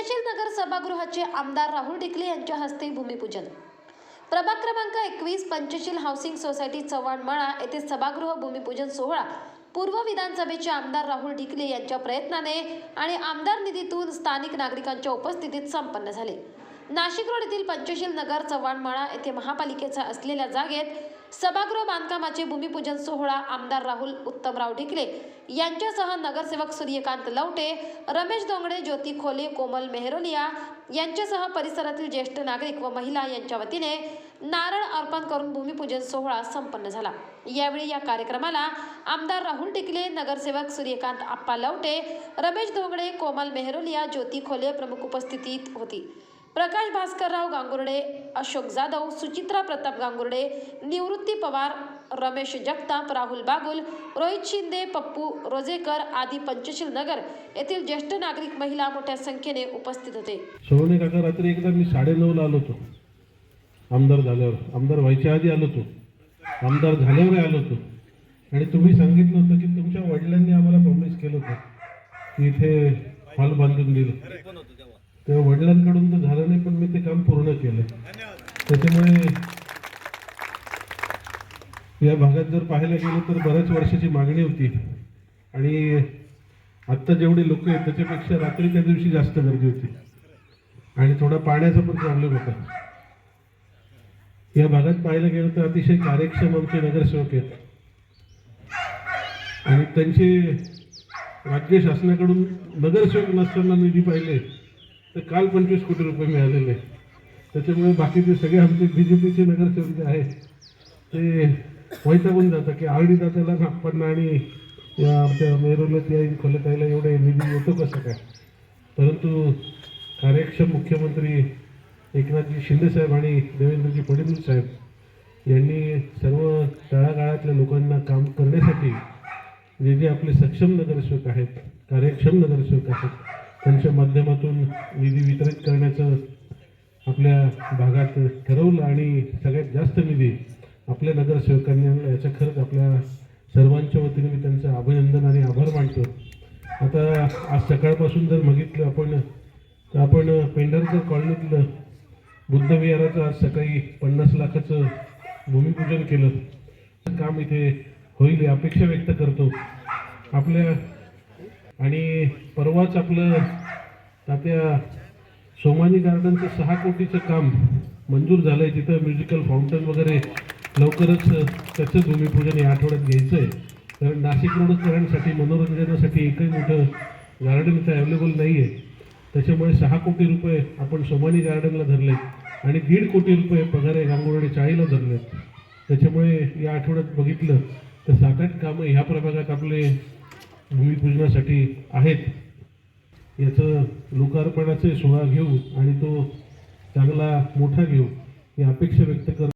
यशशील नगर सभागृहाचे आमदार राहुल डिकले यांच्या हस्ते भूमिपूजन. प्रभाग क्रमांक एकवीस पंचशील हाऊसिंग सोसायटी चव्हाण मळा येथे सभागृह भूमिपूजन सोहळा. पूर्व विधानसभेचे आमदार राहुल ढिकले यांच्या प्रयत्नाने आणि आमदार निधीतून स्थानिक नागरिकांच्या उपस्थितीत संपन्न झाले. नाशिक रोड येथील पंचशील नगर चव्हाणमाळा येथे महापालिकेचा असलेल्या जागेत सभागृह बांधकामाचे भूमिपूजन सोहळा आमदार राहुल उत्तमराव ढिकले यांच्यासह नगरसेवक सूर्यकांत लवटे रमेश दोंगडे ज्योती खोले कोमल मेहरोलिया यांच्यासह परिसरातील ज्येष्ठ नागरिक व महिला यांच्या वतीने नारळ अर्पण करून भूमिपूजन सोहळा संपन्न झाला. यावेळी या कार्यक्रमाला आमदार राहुल टिकले नगरसेवक सूर्यकांत आप्पा लवटे रमेश धोगडे कोमल मेहरोलिया ज्योती खोले प्रमुख उपस्थितीत होती. प्रकाश भास्करराव गांगुर्डे अशोक जाधव सुचित्रा प्रताप गांगुर्डे निवृत्ती पवार रमेश जगताप राहुल बागुल रोहित शिंदे पप्पू रोजेकर आदी पंचशील नगर येथील ज्येष्ठ नागरिक महिला मोठ्या संख्येने उपस्थित होते. सोने काका रात्री एकदा मी साडेनऊला आलो होतो. आमदार झाल्यावर आमदार व्हायच्या आधी आलो होतो. आमदार झाल्यावर आलो होतो. आणि तुम्ही सांगितलं होतं की तुमच्या वडिलांनी आम्हाला प्रॉमिस केलं होतं. की इथे हॉल बांधून दिलं. तेव्हा वडिलांकडून तर झालं नाही पण मी ते काम पूर्ण केलं. त्याच्यामुळे या भागात जर पाहायला गेलं तर बऱ्याच वर्षाची मागणी होती. आणि आत्ता जेवढे लोक आहेत त्याच्यापेक्षा रात्री त्या दिवशी जास्त गर्दी होती. आणि थोडा पाण्याचा पण प्रॉब्लेम होता. या भागात पाहायला गेलं तर अतिशय कार्यक्षम आमचे नगरसेवक आहेत. आणि त्यांचे राज्य शासनाकडून नगरसेवक नसताना निधी पाहिले. तर काल पंचवीस कोटी रुपये मिळालेले. त्याच्यामुळे बाकीचे सगळे आमचे बी जे पीचे नगरसेवक जे आहेत ते वैतागून जातं की आरडी दात्याला नागपण्णा आणि या आमच्या मेरोल्यात या खोलतायला एवढे निधी येतो कसं काय? परंतु कार्यक्षम मुख्यमंत्री एकनाथजी शिंदेसाहेब आणि देवेंद्रजी फडणवीस साहेब यांनी सर्व तळागाळातल्या लोकांना काम करण्यासाठी जे जे आपले सक्षम नगरसेवक आहेत कार्यक्षम नगरसेवक आहेत त्यांच्या माध्यमातून निधी वितरित करण्याचं आपल्या भागात ठरवलं आणि सगळ्यात जास्त निधी आपल्या नगरसेवकांनी आणला खरंच आपल्या सर्वांच्या वतीने मी त्यांचं अभिनंदन आणि आभार मानतो. आता आज सकाळपासून जर बघितलं आपण तर आपण पेंढारकर कॉलनीतलं बुद्धविहाराचं आज सकाळी पन्नास लाखाचं भूमिपूजन केलं. काम इथे होईल अपेक्षा व्यक्त करतो. आपल्या आणि परवाच आपलं तात्या सोमानी गार्डनचं सहा कोटीचं काम मंजूर झालं आहे तिथं म्युझिकल फाउंटन वगैरे लवकरच त्याचं भूमिपूजन या आठवड्यात घ्यायचं आहे कारण नाशिक रोडकरांसाठी मनोरंजनासाठी एकही मोठं गार्डन इथं अवेलेबल नाही आहे त्याच्यामुळे सहा कोटी रुपये आपण सोमानी गार्डनला धरले आणि दीड कोटी रुपये पगारे गांगोळी चाळीला धरले त्याच्यामुळे या आठवड्यात बघितलं तर सात आठ कामं ह्या प्रभागात आपले भूमिपूजनासाठी आहेत. याचं लोकार्पणाचे सोहळा घेऊ आणि तो चांगला मोठा घेऊ ही अपेक्षा व्यक्त कर